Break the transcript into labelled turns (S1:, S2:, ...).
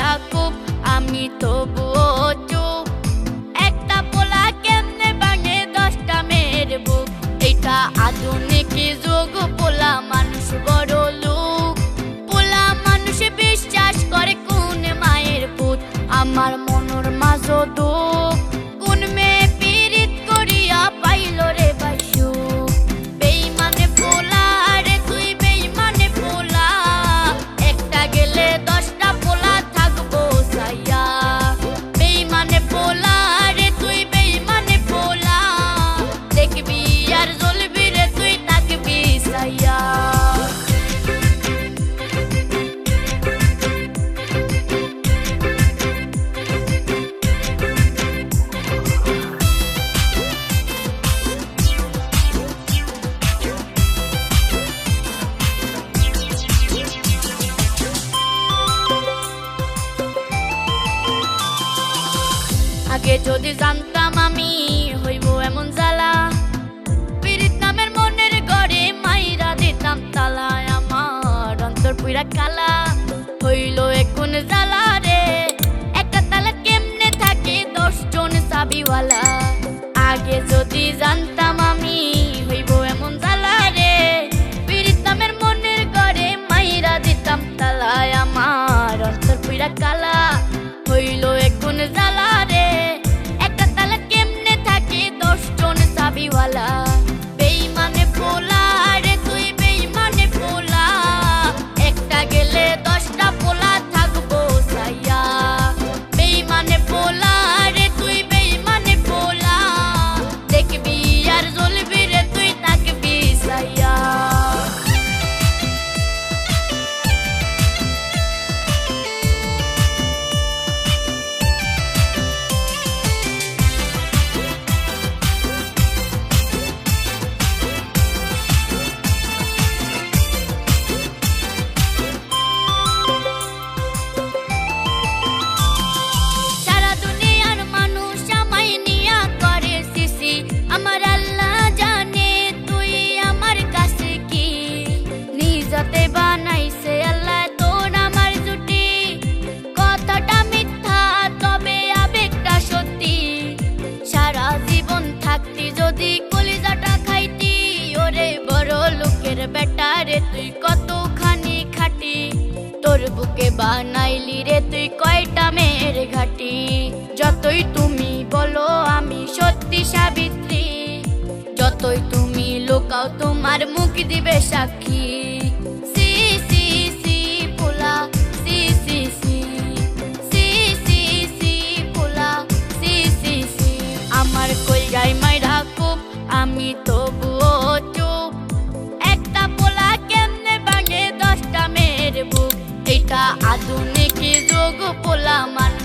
S1: রাখুক, আমি তবুও চুপ একটা পোলা কেমনে বাঙে দশটা মেয়ের বুক? এটা আধুনিক যুগ, পোলা মানুষ বড় লোক। পোলা মানুষে বিশ্বাস করে কোন মায়ের পুত? আমার মনোর মাঝ দোষ যদি জানতাম আমি হইব এমন জ্বালা। পীড়িত নামের মনের ঘরে মাইরা দিতাম তালায় আমার অন্তর পুরা কালা। হইল এখন জ্বালা রে, একটা তালা কেমনে থাকে? দশজন চাবিওয়ালা। আগে যদি জানতাম আমি বেটা রে, তুই কতখানি খাটি? তোর বুকে বানাইলি রে, তুই কয়টা মেয়ের ঘাটি? যতই তুমি বলো, আমি সত্যি সাবিত্রী। যতই তুমি লোকাও, তোমার মুখ দিবে সাক্ষী। পোলা মান